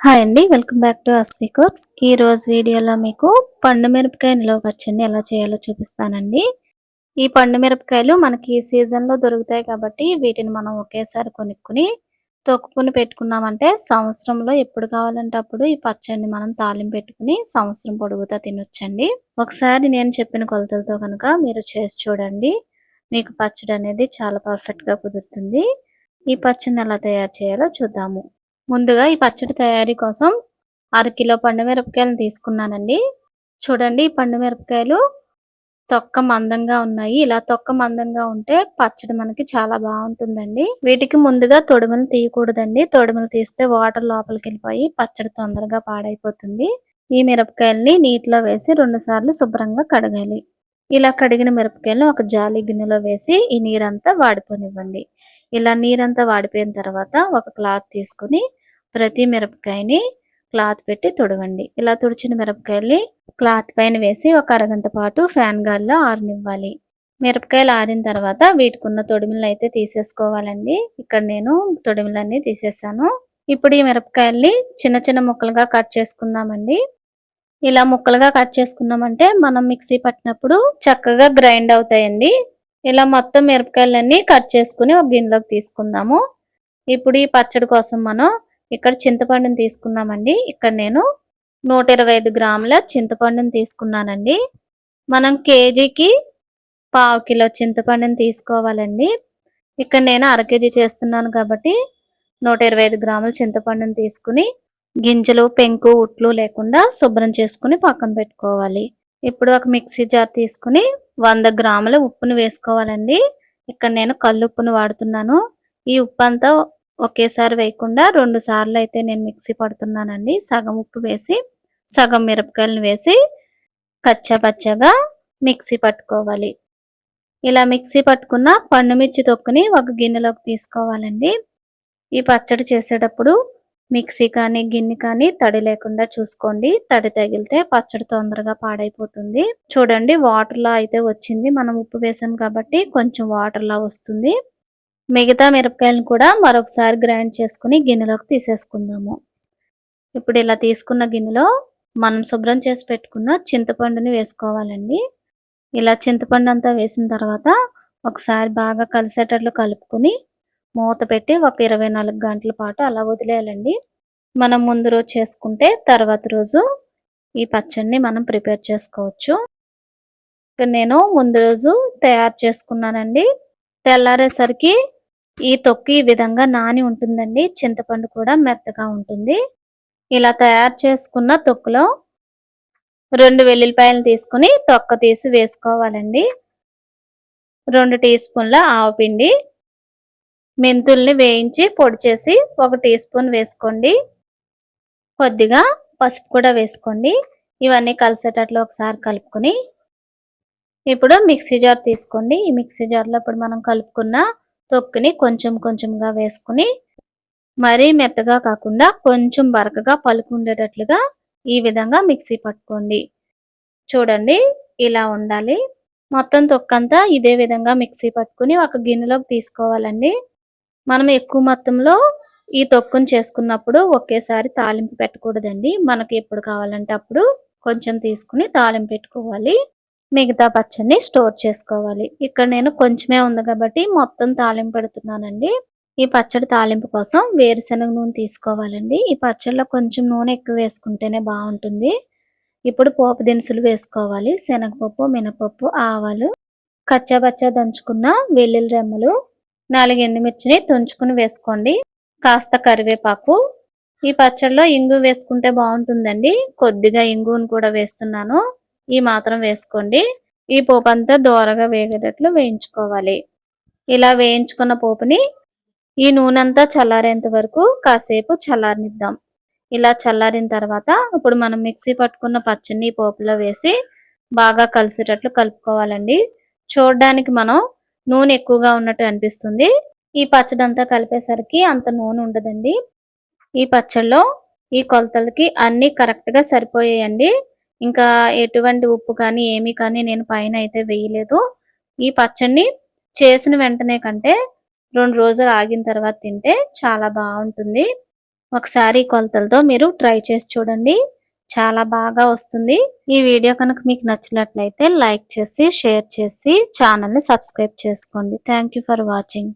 Hi అండి welcome back to Aswi cooks. ఈ రోజు వీడియోలో మీకు పండు మిరపకాయ నిలవ పచ్చడిని ఎలా చేయాలో చూపిస్తానండి. ఈ పండు మిరపకాయలు మనకి ఈ సీజన్లో దొరుకుతాయి కాబట్టి వీటిని మనం ఒకేసారి కొనుక్కుని తొక్కుకుని పెట్టుకున్నామంటే సంవత్సరంలో ఎప్పుడు కావాలంటే అప్పుడు ఈ పచ్చడిని మనం తాలింపు పెట్టుకుని సంవత్సరం పొడుగుతా తినొచ్చండి. ఒకసారి నేను చెప్పిన కొలతలతో కనుక మీరు చేసి చూడండి. మీకు పచ్చడి అనేది చాలా పర్ఫెక్ట్గా కుదురుతుంది. ఈ పచ్చడిని ఎలా తయారు చేయాలో చూద్దాము. ముందుగా ఈ పచ్చడి తయారీ కోసం అరకిలో పండు మిరపకాయలు తీసుకున్నానండి. చూడండి ఈ పండు మిరపకాయలు తొక్క మందంగా ఉన్నాయి. ఇలా తొక్క మందంగా ఉంటే పచ్చడి మనకి చాలా బాగుంటుందండి. వీటికి ముందుగా తొడుములు తీయకూడదండి. తొడుములు తీస్తే వాటర్ లోపలికి వెళ్ళిపోయి పచ్చడి తొందరగా పాడైపోతుంది. ఈ మిరపకాయల్ని నీటిలో వేసి రెండు సార్లు శుభ్రంగా కడగాలి. ఇలా కడిగిన మిరపకాయలను ఒక జాలి గిన్నెలో వేసి ఈ నీరంతా వాడిపోనివ్వండి ఇలా నీరంతా వాడిపోయిన తర్వాత ఒక క్లాత్ తీసుకుని ప్రతి మిరపకాయని క్లాత్ పెట్టి తుడవండి. ఇలా తుడిచిన మిరపకాయల్ని క్లాత్ పైన వేసి ఒక అరగంట పాటు ఫ్యాన్ గాల్లో ఆరనివ్వాలి. మిరపకాయలు ఆరిన తర్వాత వీటికున్న తొడిమిలను అయితే తీసేసుకోవాలండి. ఇక్కడ నేను తొడిమిలన్నీ తీసేసాను. ఇప్పుడు ఈ మిరపకాయల్ని చిన్న చిన్న ముక్కలుగా కట్ చేసుకుందామండి. ఇలా ముక్కలుగా కట్ చేసుకున్నామంటే మనం మిక్సీ పట్టినప్పుడు చక్కగా గ్రైండ్ అవుతాయండి. ఇలా మొత్తం మిరపకాయలన్నీ కట్ చేసుకుని ఒక గిన్నెలోకి తీసుకుందాము. ఇప్పుడు ఈ పచ్చడి కోసం మనం ఇక్కడ చింతపండుని తీసుకున్నామండి. ఇక్కడ నేను నూట ఇరవై ఐదు గ్రాముల చింతపండుని తీసుకున్నానండి. మనం కేజీకి పావు కిలో చింతపండుని తీసుకోవాలండి. ఇక్కడ నేను అర కేజీ చేస్తున్నాను కాబట్టి నూట ఇరవై ఐదు గ్రాముల చింతపండుని తీసుకుని గింజలు పెంకు ఉట్లు లేకుండా శుభ్రం చేసుకుని పక్కన పెట్టుకోవాలి. ఇప్పుడు ఒక మిక్సీ జార్ తీసుకుని వంద గ్రాముల ఉప్పును వేసుకోవాలండి. ఇక్కడ నేను కల్లుప్పును వాడుతున్నాను. ఈ ఉప్పు అంతా ఒకేసారి వేయకుండా రెండు సార్లు అయితే నేను మిక్సీ పడుతున్నానండి. సగం ఉప్పు వేసి సగం మిరపకాయలను వేసి కచ్చపచ్చగా మిక్సీ పట్టుకోవాలి. ఇలా మిక్సీ పట్టుకున్న పండుమిర్చి తొక్కుని ఒక గిన్నెలోకి తీసుకోవాలండి. ఈ పచ్చడి చేసేటప్పుడు మిక్సీ కానీ గిన్నె కానీ తడి లేకుండా చూసుకోండి. తడి తగిలితే పచ్చడి తొందరగా పాడైపోతుంది. చూడండి వాటర్లా అయితే వచ్చింది. మనం ఉప్పు వేసాం కాబట్టి కొంచెం వాటర్లా వస్తుంది. మిగతా మిరపకాయలను కూడా మరొకసారి గ్రైండ్ చేసుకుని గిన్నెలోకి తీసేసుకుందాము. ఇప్పుడు ఇలా తీసుకున్న గిన్నెలో మనం శుభ్రం చేసి పెట్టుకున్న చింతపండుని వేసుకోవాలండి. ఇలా చింతపండు అంతా వేసిన తర్వాత ఒకసారి బాగా కలిసేటట్లు కలుపుకొని మూత పెట్టి ఒక ఇరవై నాలుగు గంటల పాటు అలా వదిలేయాలండి. మనం ముందు రోజు చేసుకుంటే తర్వాత రోజు ఈ పచ్చడిని మనం ప్రిపేర్ చేసుకోవచ్చు. ఇక్కడ నేను ముందు రోజు తయారు చేసుకున్నానండి. తెల్లారేసరికి ఈ తొక్కు ఈ విధంగా నాని ఉంటుందండి. చింతపండు కూడా మెత్తగా ఉంటుంది. ఇలా తయారు చేసుకున్న తొక్కులో రెండు వెల్లుల్లిపాయలు తీసుకుని తొక్క తీసి వేసుకోవాలండి. రెండు టీ స్పూన్ల ఆవపిండి మెంతుల్ని వేయించి పొడి చేసి ఒక టీ స్పూన్ వేసుకోండి. కొద్దిగా పసుపు కూడా వేసుకోండి. ఇవన్నీ కలిసేటట్లు ఒకసారి కలుపుకొని. ఇప్పుడు మిక్సీ జార్ తీసుకోండి. ఈ మిక్సీ జార్లో ఇప్పుడు మనం కలుపుకున్న తొక్కుని కొంచెం కొంచెంగా వేసుకుని మరీ మెత్తగా కాకుండా కొంచెం బరకగా పలుకుండేటట్లుగా ఈ విధంగా మిక్సీ పట్టుకోండి. చూడండి ఇలా ఉండాలి. మొత్తం తొక్కంతా ఇదే విధంగా మిక్సీ పట్టుకుని ఒక గిన్నెలోకి తీసుకోవాలండి. మనం ఎక్కువ మొత్తంలో ఈ తొక్కును చేసుకున్నప్పుడు ఒకేసారి తాలింపు పెట్టకూడదండి. మనకి ఎప్పుడు కావాలంటే అప్పుడు కొంచెం తీసుకుని తాలింపు పెట్టుకోవాలి. మిగతా పచ్చడిని స్టోర్ చేసుకోవాలి. ఇక్కడ నేను కొంచెమే ఉంది కాబట్టి మొత్తం తాలింపు పెడుతున్నానండి. ఈ పచ్చడి తాలింపు కోసం వేరుశనగ నూనె తీసుకోవాలండి. ఈ పచ్చడిలో కొంచెం నూనె ఎక్కువ వేసుకుంటేనే బాగుంటుంది. ఇప్పుడు పోపు దినుసులు వేసుకోవాలి. శనగపప్పు మినపప్పు ఆవాలు కచ్చాబచ్చా దంచుకున్న వెల్లుల్లి రెమ్మలు నాలుగు ఎండుమిర్చిని తుంచుకుని వేసుకోండి. కాస్త కరివేపాకు. ఈ పచ్చడిలో ఇంగు వేసుకుంటే బాగుంటుందండి. కొద్దిగా ఇంగుని కూడా వేస్తున్నాను. ఈ మాత్రం వేసుకోండి. ఈ పోపు అంతా దోరగా వేగేటట్లు వేయించుకోవాలి. ఇలా వేయించుకున్న పోపుని ఈ నూనె అంతా చల్లారేంత వరకు కాసేపు చల్లారనిద్దాం. ఇలా చల్లారిన తర్వాత ఇప్పుడు మనం మిక్సీ పట్టుకున్న పచ్చని పోపులో వేసి బాగా కలిసేటట్లు కలుపుకోవాలండి. చూడడానికి మనం నూనె ఎక్కువగా ఉన్నట్టు అనిపిస్తుంది. ఈ పచ్చడి అంతా కలిపేసరికి అంత నూనె ఉండదండి. ఈ పచ్చడిలో ఈ కొలతలకి అన్ని కరెక్ట్గా సరిపోయాయండి. ఇంకా ఎటువంటి ఉప్పు కానీ ఏమీ కానీ నేను పైన అయితే వేయలేదు. ఈ పచ్చడిని చేసిన వెంటనే కంటే రెండు రోజులు ఆగిన తర్వాత తింటే చాలా బాగుంటుంది. ఒకసారి ఈ కొలతలతో మీరు ట్రై చేసి చూడండి. చాలా బాగా వస్తుంది. ఈ వీడియో కనుక మీకు నచ్చినట్లయితే లైక్ చేసి షేర్ చేసి ఛానల్ని సబ్స్క్రైబ్ చేసుకోండి. Thank for watching.